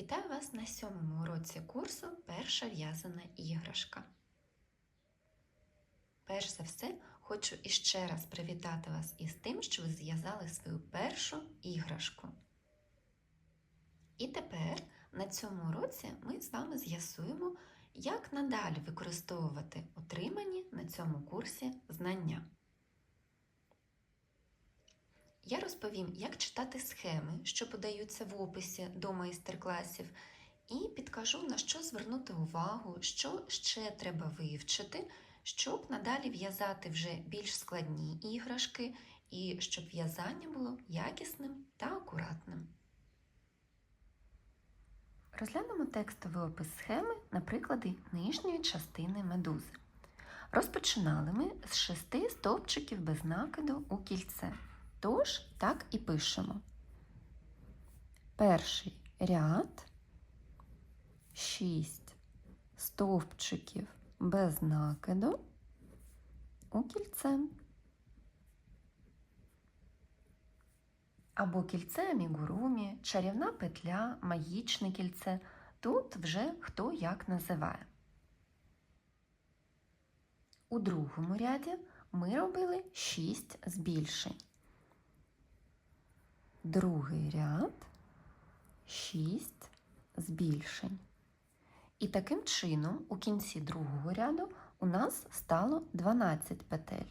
Вітаю вас на сьомому уроці курсу Перша в'язана іграшка. Перш за все, хочу іще раз привітати вас із тим, що ви зв'язали свою першу іграшку. І тепер на цьому уроці ми з вами з'ясуємо, як надалі використовувати отримані на цьому курсі знання. Я розповім, як читати схеми, що подаються в описі до майстер-класів, і підкажу, на що звернути увагу, що ще треба вивчити, щоб надалі в'язати вже більш складні іграшки і щоб в'язання було якісним та акуратним. Розглянемо текстовий опис схеми на прикладі нижньої частини медузи. Розпочинали ми з шести стовпчиків без накиду у кільце. Тож так і пишемо. Перший ряд, 6 стовпчиків без накиду у кільце. Або кільце амігурумі, чарівна петля, магічне кільце. Тут вже хто як називає. У другому ряді ми робили 6 збільшень другий ряд, 6 збільшень. І таким чином у кінці другого ряду у нас стало 12 петель.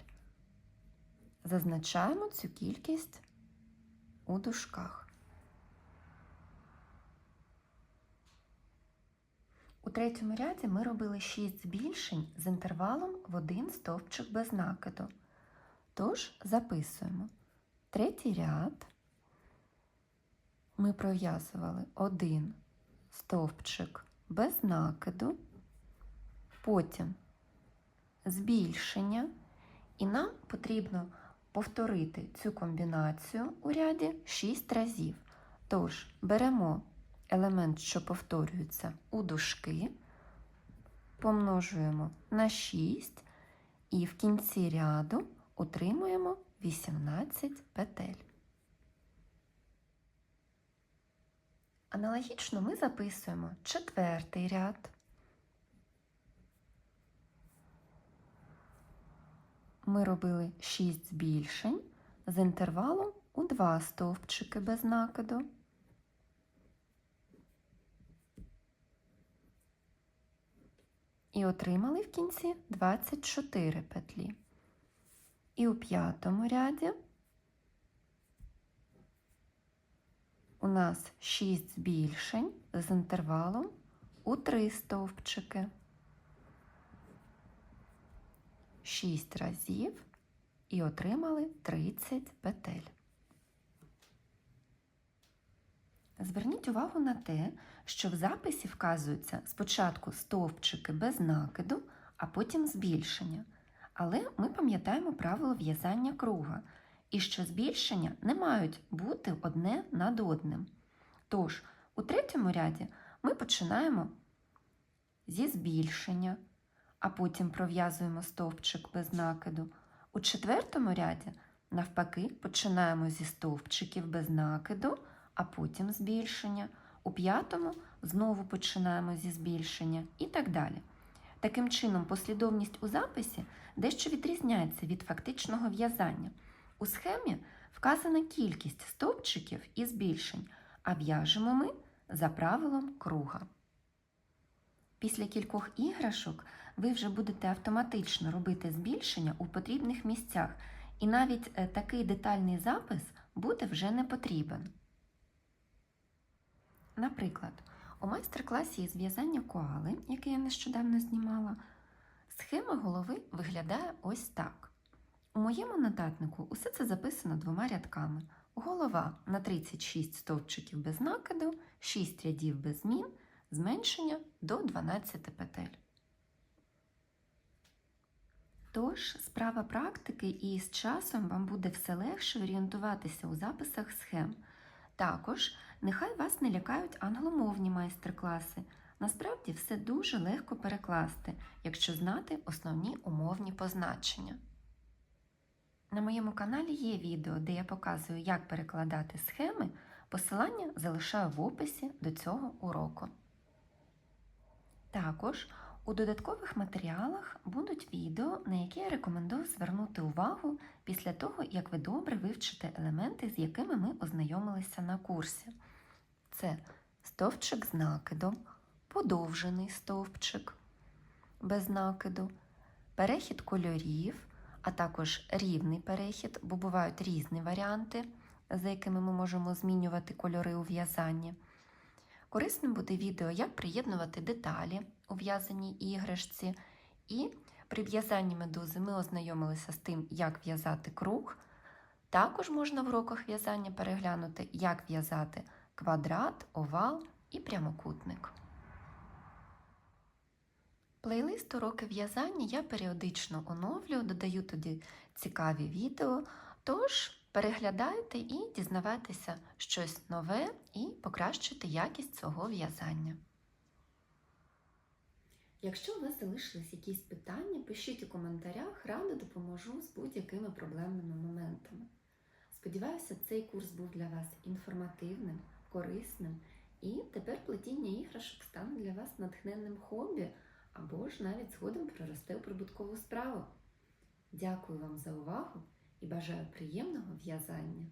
Зазначаємо цю кількість у дужках. У третьому ряді ми робили 6 збільшень з інтервалом в один стовпчик без накиду. Тож записуємо третій ряд ми пров'язували один стовпчик без накиду, потім збільшення, і нам потрібно повторити цю комбінацію у ряді 6 разів. Тож беремо елемент, що повторюється у дужки, помножуємо на 6 і в кінці ряду отримуємо 18 петель. Аналогічно ми записуємо четвертий ряд. Ми робили 6 збільшень з інтервалом у 2 стовпчики без накиду. І отримали в кінці 24 петлі. І у п'ятому ряді у нас 6 збільшень з інтервалом у 3 стовпчики. 6 разів і отримали 30 петель. Зверніть увагу на те, що в записі вказуються спочатку стовпчики без накиду, а потім збільшення. Але ми пам'ятаємо правило в'язання круга – і що збільшення не мають бути одне над одним. Тож, у третьому ряді ми починаємо зі збільшення, а потім пров'язуємо стовпчик без накиду. У четвертому ряді, навпаки, починаємо зі стовпчиків без накиду, а потім збільшення. У п'ятому знову починаємо зі збільшення і так далі. Таким чином, послідовність у записі дещо відрізняється від фактичного в'язання. У схемі вказана кількість стовпчиків і збільшень, а в'яжемо ми за правилом круга. Після кількох іграшок ви вже будете автоматично робити збільшення у потрібних місцях, і навіть е, такий детальний запис буде вже не потрібен. Наприклад, у майстер-класі із в'язання коали, який я нещодавно знімала, схема голови виглядає ось так. У моєму нотатнику усе це записано двома рядками. Голова на 36 стовпчиків без накиду, 6 рядів без змін, зменшення до 12 петель. Тож, справа практики і з часом вам буде все легше орієнтуватися у записах схем. Також нехай вас не лякають англомовні майстер-класи. Насправді все дуже легко перекласти, якщо знати основні умовні позначення. На моєму каналі є відео, де я показую, як перекладати схеми Посилання залишаю в описі до цього уроку. Також у додаткових матеріалах будуть відео, на які я рекомендую звернути увагу після того, як ви добре вивчите елементи, з якими ми ознайомилися на курсі. Це стовпчик з накидом, подовжений стовпчик без накиду, перехід кольорів, а також рівний перехід, бо бувають різні варіанти, за якими ми можемо змінювати кольори у в'язанні. Корисним буде відео, як приєднувати деталі у в'язаній іграшці. І при в'язанні медузи ми ознайомилися з тим, як в'язати круг. Також можна в уроках в'язання переглянути, як в'язати квадрат, овал і прямокутник. Плейлист уроки в'язання я періодично оновлюю, додаю тоді цікаві відео. Тож переглядайте і дізнавайтеся щось нове і покращуйте якість свого в'язання. Якщо у вас залишились якісь питання, пишіть у коментарях, радо допоможу з будь-якими проблемними моментами. Сподіваюся, цей курс був для вас інформативним, корисним, і тепер плетіння іграшок стане для вас натхненним хобі або ж навіть згодом приросте у прибуткову справу. Дякую вам за увагу і бажаю приємного в'язання!